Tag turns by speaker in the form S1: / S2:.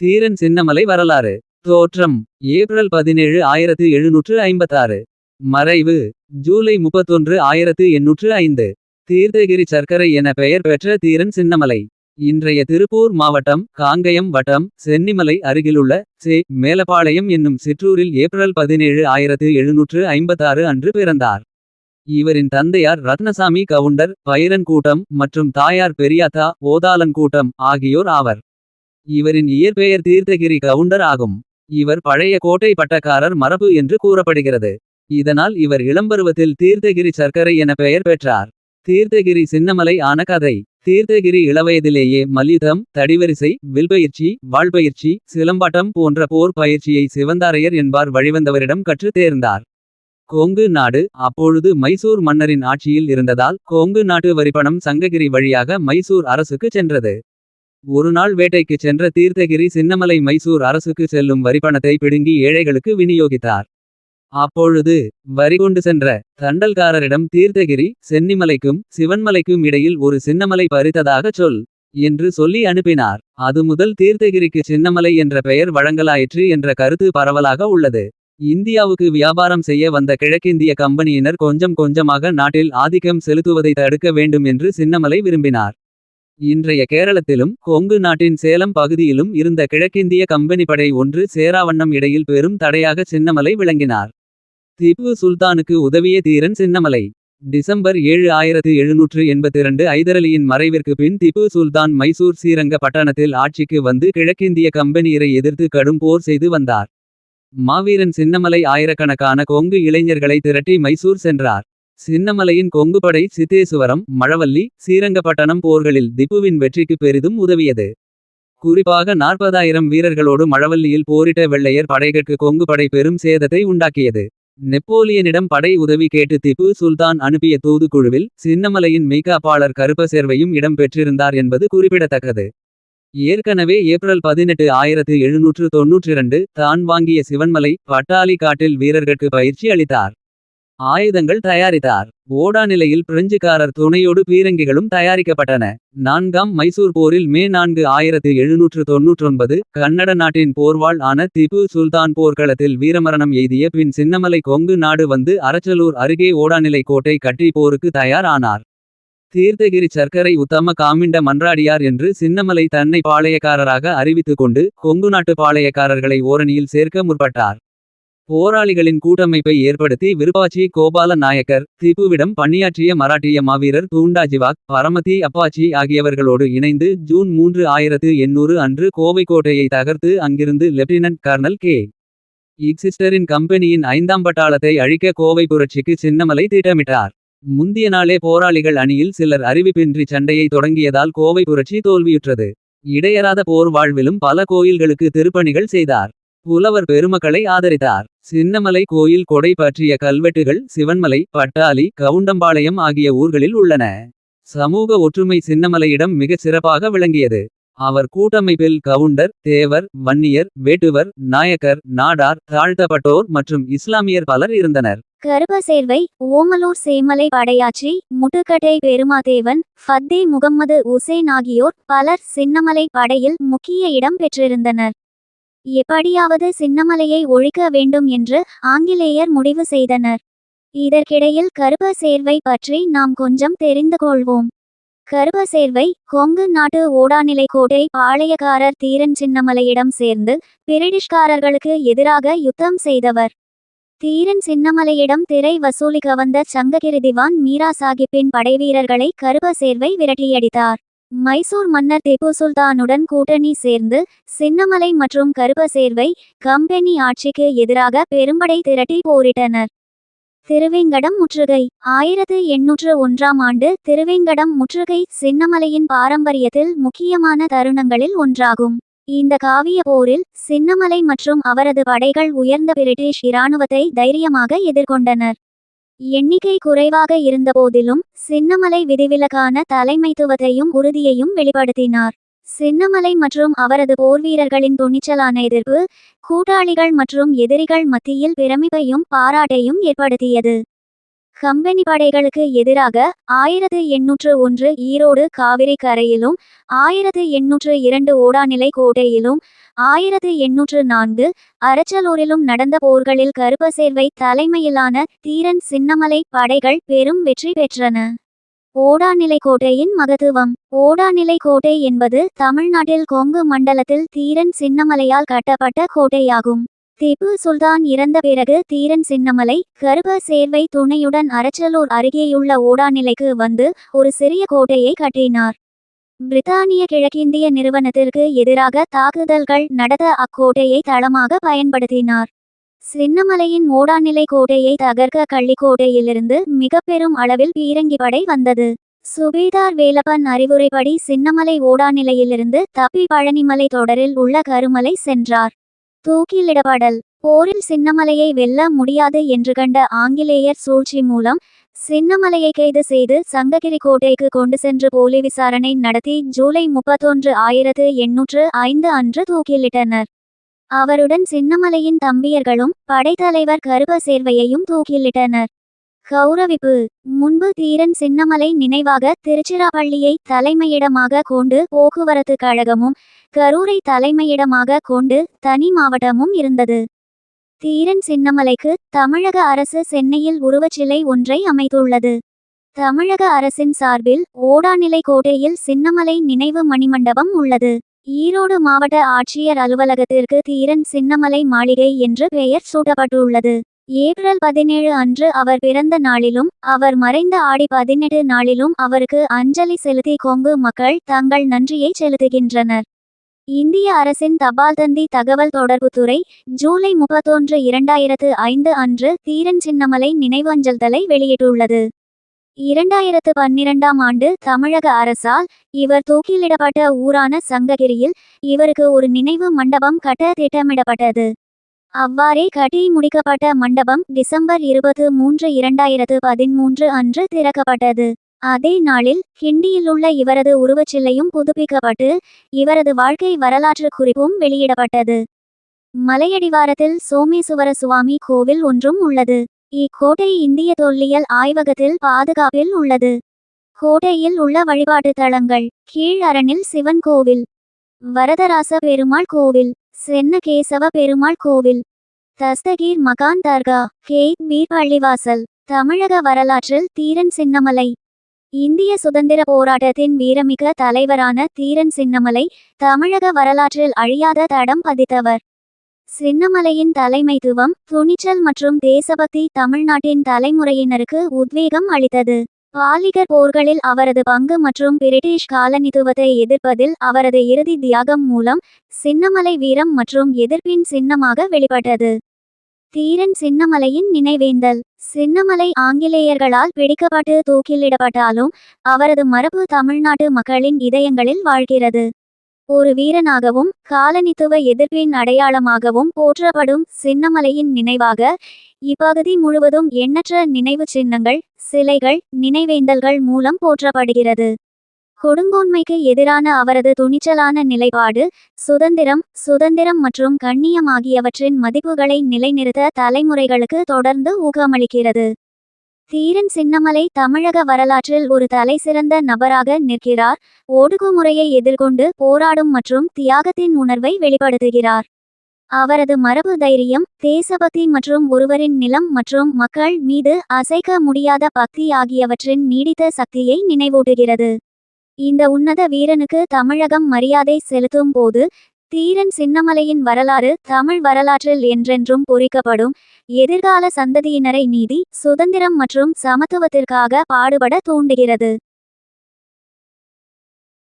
S1: தீரன் சின்னமலை வரலாறு. தோற்றம் ஏப்ரல் பதினேழு ஆயிரத்து எழுநூற்று ஐம்பத்தாறு. மறைவு ஜூலை முப்பத்தொன்று ஆயிரத்து எண்ணூற்று ஐந்து. தீர்த்தகிரி சர்க்கரை என பெயர் பெற்ற தீரன் சின்னமலை. இன்றைய திருப்பூர் மாவட்டம் காங்கயம் வட்டம் சென்னிமலை அருகிலுள்ள சே மேலப்பாளையம் என்னும் சிற்றூரில் ஏப்ரல் பதினேழு ஆயிரத்து எழுநூற்று ஐம்பத்தாறு அன்று பிறந்தார். இவரின் தந்தையார் ரத்னசாமி கவுண்டர் பைரன் கூட்டம் மற்றும் தாயார் பெரியாத்தா ஓதாளன் கூட்டம் ஆகியோர் ஆவர். இவரின் இயற்பெயர் தீர்த்தகிரி கவுண்டர் ஆகும். இவர் பழைய கோட்டை பட்டக்காரர் மரபு என்று கூறப்படுகிறது. இதனால் இவர் இளம்பருவத்தில் தீர்த்தகிரி சர்க்கரை என பெயர் பெற்றார். தீர்த்தகிரி சின்னமலை ஆன கதை. தீர்த்தகிரி இளவயதிலேயே மல்யுத்தம் தடிவரிசை வில்பயிற்சி வாழ்பயிற்சி சிலம்பாட்டம் போன்ற போர் பயிற்சியை சிவந்தாரையர் என்பார் வழிவந்தவரிடம் கற்றுத் தேர்ந்தார். கொங்கு நாடு அப்பொழுது மைசூர் மன்னரின் ஆட்சியில் இருந்ததால் கொங்கு நாட்டு வரிப்பணம் சங்ககிரி வழியாக மைசூர் அரசுக்கு சென்றது. ஒருநாள் வேட்டைக்கு சென்ற தீர்த்தகிரி சின்னமலை மைசூர் அரசுக்கு செல்லும் வரிப்பணத்தை பிடுங்கி ஏழைகளுக்கு விநியோகித்தார். அப்பொழுது வரி கொண்டு சென்ற தண்டல்காரரிடம் தீர்த்தகிரி சென்னிமலைக்கும் சிவன்மலைக்கும் இடையில் ஒரு சின்னமலை பறித்ததாகச் சொல் என்று சொல்லி அனுப்பினார். அது முதல் தீர்த்தகிரிக்கு சின்னமலை என்ற பெயர் வழங்கலாயிற்று என்ற கருத்து பரவலாக உள்ளது. இந்தியாவுக்கு வியாபாரம் செய்ய வந்த கிழக்கிந்திய கம்பெனியினர் கொஞ்சம் கொஞ்சமாக நாட்டில் ஆதிக்கம் செலுத்துவதை தடுக்க வேண்டும் என்று சின்னமலை விரும்பினார். இன்றைய கேரளத்திலும் கொங்கு நாட்டின் சேலம் பகுதியிலும் இருந்த கிழக்கிந்திய கம்பெனி படை ஒன்று சேராவண்ணம் இடையில் பெரும் தடையாக சின்னமலை விளங்கினார். திப்பு சுல்தானுக்கு உதவிய தீரன் சின்னமலை. டிசம்பர் ஏழு ஆயிரத்து எழுநூற்று எண்பத்தி இரண்டு ஐதரலியின் மறைவிற்கு பின் திப்பு சுல்தான் மைசூர் ஸ்ரீரங்க பட்டணத்தில் ஆட்சிக்கு வந்து கிழக்கிந்திய கம்பெனியரை எதிர்த்து கடும் போர் செய்து வந்தார். மாவீரன் சின்னமலை ஆயிரக்கணக்கான கொங்கு இளைஞர்களை திரட்டி மைசூர் சென்றார். சின்னமலையின் கொங்குபடை சித்தேசுவரம் மழவல்லி சீரங்கப்பட்டணம் போர்களில் திப்புவின் வெற்றிக்கு பெரிதும் உதவியது. குறிப்பாக நாற்பதாயிரம் வீரர்களோடு மழவல்லியில் போரிட்ட வெள்ளையர் படைகளுக்கு கொங்குபடை பெரும் சேதத்தை உண்டாக்கியது. நெப்போலியனிடம் படை உதவி கேட்டு திப்பு சுல்தான் அனுப்பிய தூதுக்குழுவில் சின்னமலையின் மெய்காப்பாளர் கருப்பசேர்வையும் இடம் பெற்றிருந்தார் என்பது குறிப்பிடத்தக்கது. ஏற்கனவே ஏப்ரல் பதினெட்டு ஆயிரத்து எழுநூற்று தொன்னூற்றிரண்டு தான் வாங்கிய சிவன்மலை பட்டாளி காட்டில் வீரர்களுக்கு பயிற்சி அளித்தார். ஆயுதங்கள் தயாரித்தார். ஓடாநிலையில் பிரெஞ்சுக்காரர் துணையோடு பீரங்கிகளும் தயாரிக்கப்பட்டன. நான்காம் மைசூர் போரில் மே நான்கு ஆயிரத்து எழுநூற்று தொன்னூற்றொன்பது கன்னட நாட்டின் போர்வாள் ஆன திப்பு சுல்தான் போர்க்களத்தில் வீரமரணம் எய்திய பின் சின்னமலை கொங்கு நாடு வந்து அரச்சலூர் அருகே ஓடாநிலை கோட்டை கட்டி போருக்கு தயார் ஆனார் தீர்த்தகிரி சர்க்கரை உத்தம காமிண்ட மன்றாடியார் என்று சின்னமலை தன்னை பாளையக்காரராக அறிவித்துக் கொண்டு கொங்கு நாட்டு பாளையக்காரர்களை ஓரணியில் சேர்க்க முற்பட்டார். போராளிகளின் கூட்டமைப்பை ஏற்படுத்தி விருப்பாச்சி கோபால நாயக்கர் திப்புவிடம் பணியாற்றிய மராட்டிய மாவீரர் தூண்டாஜிவாக் பரமதி அப்பாச்சி ஆகியவர்களோடு இணைந்து ஜூன் மூன்று ஆயிரத்து எண்ணூறு அன்று கோவைக்கோட்டையை தகர்த்து அங்கிருந்து லெப்டினன்ட் கர்னல் கே. இக்சிஸ்டரின் கம்பெனியின் ஐந்தாம் பட்டாளத்தை அழிக்க கோவை புரட்சிக்கு சின்னமலை திட்டமிட்டார். முந்திய நாளே போராளிகள் அணியில் சிலர் அறிவிப்பின்றி சண்டையை தொடங்கியதால் கோவை புரட்சி தோல்வியுற்றது. இடையறாத போர் வாழ்விலும் பல கோயில்களுக்கு திருப்பணிகள் செய்தார். புலவர் பெருமக்களை ஆதரித்தார். சின்னமலை கோயில் கொடை பற்றிய கல்வெட்டுகள் சிவன்மலை பட்டாளி கவுண்டம்பாளையம் ஆகிய ஊர்களில் உள்ளன. சமூக ஒற்றுமை சின்னமலையிடம் மிகச் சிறப்பாக விளங்கியது. அவர் கூட்டமைப்பில் கவுண்டர் தேவர் வன்னியர் வேட்டுவர் நாயக்கர் நாடார் தாழ்த்தப்பட்டோர் மற்றும் இஸ்லாமியர் பலர் இருந்தனர்.
S2: கருப்பசேர்வை ஓமலூர் சேமலை படையாச்சி முட்டுக்கட்டை பெருமாதேவன் ஃபத்தே முகம்மது உசேன் ஆகியோர் பலர் சின்னமலை படையில் முக்கிய இடம் பெற்றிருந்தனர். எப்படியாவது சின்னமலையை ஒழிக்க வேண்டும் என்று ஆங்கிலேயர் முடிவு செய்தனர். இதற்கிடையில் கருப்பசேர்வை பற்றி நாம் கொஞ்சம் தெரிந்து கொள்வோம். கருப்பசேர்வை கொங்கு நாட்டு ஓடாநிலை கோட்டை பாளையக்காரர் தீரன் சின்னமலையிடம் சேர்ந்து பிரிட்டிஷ்காரர்களுக்கு எதிராக யுத்தம் செய்தவர். தீரன் சின்னமலையிடம் திரை வசூலிக்க வந்த சங்ககிரி திவான் மீரா சாஹிப்பின் படைவீரர்களை கருப்பசேர்வை விரட்டியடித்தார். மைசூர் மன்னர் திப்பு சுல்தானுடன் கூட்டணி சேர்ந்து சின்னமலை மற்றும் கருப்பசேர்வை கம்பெனி ஆட்சிக்கு எதிராக பெரும்படை திரட்டி போரிட்டனர். திருவேங்கடம் முற்றுகை ஆயிரத்து எண்ணூற்று ஒன்றாம் ஆண்டு திருவேங்கடம் முற்றுகை சின்னமலையின் பாரம்பரியத்தில் முக்கியமான தருணங்களில் ஒன்றாகும். இந்த காவிய போரில் சின்னமலை மற்றும் அவரது படைகள் உயர்ந்த பிரிட்டிஷ் இராணுவத்தை தைரியமாக எதிர்கொண்டனர். எண்ணிக்கை குறைவாக இருந்தபோதிலும் சின்னமலை விதிவிலக்கான தலைமைத்துவத்தையும் உறுதியையும் வெளிப்படுத்தினார். சின்னமலை மற்றும் அவரது போர்வீரர்களின் துணிச்சலான எதிர்ப்பு கூட்டாளிகள் மற்றும் எதிரிகள் மத்தியில் பிரமிப்பையும் பாராட்டையும் ஏற்படுத்தியது. கம்பெனி படைகளுக்கு எதிராக ஆயிரத்து எண்ணூற்று ஒன்று ஈரோடு காவிரி கரையிலும் ஆயிரத்து எண்ணூற்று இரண்டு ஓடாநிலை கோட்டையிலும் ஆயிரத்து எண்ணூற்று நான்கு அரச்சலூரிலும் நடந்த போர்களில் கருப்பசேர்வை தலைமையிலான தீரன் சின்னமலை படைகள் பெரும் வெற்றி பெற்றன. ஓடாநிலை கோட்டையின் மகத்துவம். ஓடாநிலை கோட்டை என்பது தமிழ்நாட்டில் கொங்கு மண்டலத்தில் தீரன் சின்னமலையால் கட்டப்பட்ட கோட்டையாகும். திப்பு சுல்தான் இறந்த பிறகு தீரன் சின்னமலை கருப்ப சேர்வை துணையுடன் அரச்சலூர் அருகேயுள்ள ஓடாநிலைக்கு வந்து ஒரு சிறிய கோட்டையை கட்டினார். பிரித்தானிய கிழக்கிந்திய நிறுவனத்திற்கு எதிராக தாக்குதல்கள் நடத்த அக்கோட்டையை தளமாக பயன்படுத்தினார். சின்னமலையின் ஓடாநிலை கோட்டையை தகர்க்க கள்ளிக்கோட்டையிலிருந்து மிக பெரும் அளவில் பீரங்கி படை வந்தது. சுபேதார் வேலப்பன் அறிவுரைப்படி சின்னமலை ஓடாநிலையிலிருந்து தப்பி பழனிமலை தொடரில் உள்ள கருமலை சென்றார். தூக்கிலிடப்படல். போரில் சின்னமலையை வெல்ல முடியாது என்று கண்ட ஆங்கிலேயர் சூழ்ச்சி மூலம் சின்னமலையை கைது செய்து சங்ககிரி கோட்டைக்கு கொண்டு சென்று போலி விசாரணை நடத்தி ஜூலை முப்பத்தொன்று ஆயிரத்து எண்ணூற்று ஐந்து அன்று தூக்கிலிட்டனர். அவருடன் சின்னமலையின் தம்பியர்களும் படைத்தலைவர் கருப்ப சேர்வையையும் தூக்கிலிட்டனர். கௌரவிப்பு. முன்பு தீரன் சின்னமலை நினைவாக திருச்சிராப்பள்ளியை தலைமையிடமாக கொண்டு போக்குவரத்து கழகமும் கரூரை தலைமையிடமாக கொண்டு தனி மாவட்டமும் இருந்தது. தீரன் சின்னமலைக்கு தமிழக அரசு சென்னையில் உருவச்சிலை ஒன்றை அமைத்துள்ளது. தமிழக அரசின் சார்பில் ஓடாநிலை கோட்டையில் சின்னமலை நினைவு மணிமண்டபம் உள்ளது. ஈரோடு மாவட்ட ஆட்சியர் அலுவலகத்திற்கு தீரன் சின்னமலை மாளிகை என்று பெயர் சூட்டப்பட்டுள்ளது. ஏப்ரல் பதினேழு அன்று அவர் பிறந்த நாளிலும் அவர் மறைந்த ஆடி பதினெட்டு நாளிலும் அவருக்கு அஞ்சலி செலுத்தி கொங்கு மக்கள் தங்கள் நன்றியை செலுத்துகின்றனர். இந்திய அரசின் தபால் தந்தி தகவல் தொடர்புத்துறை ஜூலை முப்பத்தொன்று இரண்டாயிரத்து ஐந்து அன்று தீரன் சின்னமலை நினைவஞ்சல்தலை வெளியிட்டுள்ளது. இரண்டாயிரத்து பன்னிரண்டாம் ஆண்டு தமிழக அரசால் இவர் தூக்கிலிடப்பட்ட ஊரான சங்ககிரியில் இவருக்கு ஒரு நினைவு மண்டபம் கட்ட திட்டமிடப்பட்டது. அவ்வாறே கட்டி முடிக்கப்பட்ட மண்டபம் டிசம்பர் இருபது மூன்று இரண்டாயிரத்து பதிமூன்று அன்று திறக்கப்பட்டது. அதே நாளில் ஹிண்டியில் உள்ள இவரது உருவச்சிலையும் புதுப்பிக்கப்பட்டு இவரது வாழ்க்கை வரலாற்று குறிப்பும் வெளியிடப்பட்டது. மலையடிவாரத்தில் சோமேசுவர சுவாமி கோவில் ஒன்றும் உள்ளது. இக்கோட்டை இந்திய தொல்லியல் ஆய்வகத்தில் பாதுகாப்பில் உள்ளது. கோட்டையில் உள்ள வழிபாட்டு தலங்கள் கீழ் அரணில் சிவன் கோவில். வரதராச பெருமாள் கோவில். சென்னகேசவ பெருமாள் கோவில். தஸ்தகீர் மகான் தர்கா கேட் பீர் பள்ளிவாசல் தமிழக வரலாற்றில் தீரன் சின்னமலை. இந்திய சுதந்திர போராட்டத்தின் வீரமிக்க தலைவரான தீரன் சின்னமலை தமிழக வரலாற்றில் அழியாத தடம் பதித்தவர். சின்னமலையின் தலைமைத்துவம் துணிச்சல் மற்றும் தேசபக்தி தமிழ்நாட்டின் தலைமுறையினருக்கு உத்வேகம் அளித்தது. பாலிகர் போர்களில் அவரது பங்கு மற்றும் பிரிட்டிஷ் காலனித்துவத்தை எதிர்ப்பதில் அவரது இறுதி தியாகம் மூலம் சின்னமலை வீரம் மற்றும் எதிர்ப்பின் சின்னமாக வெளிப்பட்டது. தீரன் சின்னமலையின் நினைவேந்தல். சின்னமலை ஆங்கிலேயர்களால் பிடிக்கப்பட்டு தூக்கிலிடப்பட்டாலும் அவரது மரபு தமிழ்நாட்டு மக்களின் இதயங்களில் வாழ்கிறது. ஒரு வீரனாகவும் காலனித்துவ எதிர்ப்பின் அடையாளமாகவும் போற்றப்படும் சின்னமலையின் நினைவாக இப்பகுதி முழுவதும் எண்ணற்ற நினைவுச் சின்னங்கள் சிலைகள் நினைவேந்தல்கள் மூலம் போற்றப்படுகிறது. கொடுங்கோன்மைக்கு எதிரான அவரது துணிச்சலான நிலைப்பாடு சுதந்திரம் சுதந்திரம் மற்றும் கண்ணியம் ஆகியவற்றின் மதிப்புகளை நிலைநிறுத்த தலைமுறைகளுக்கு தொடர்ந்து ஊக்கமளிக்கிறது. தீரன் சின்னமலை தமிழக வரலாற்றில் ஒரு தலைசிறந்த நபராக நிற்கிறார். ஒடுக்குமுறையை எதிர்கொண்டு போராடும் மற்றும் தியாகத்தின் உணர்வை வெளிப்படுத்துகிறார். அவரது மரபு தைரியம் தேசபக்தி மற்றும் ஒருவரின் நிலம் மற்றும் மக்கள் மீது அசைக்க முடியாத பக்தி ஆகியவற்றின் நீடித்த சக்தியை நினைவூட்டுகிறது. இந்த உன்னத வீரனுக்கு தமிழகம் மரியாதை செலுத்தும் போது தீரன் சின்னமலையின் வரலாறு தமிழ் வரலாற்றில் என்றென்றும் பொறிக்கப்படும். எதிர்கால சந்ததியினரை நீதி சுதந்திரம் மற்றும் சமத்துவத்திற்காக பாடுபட தூண்டுகிறது.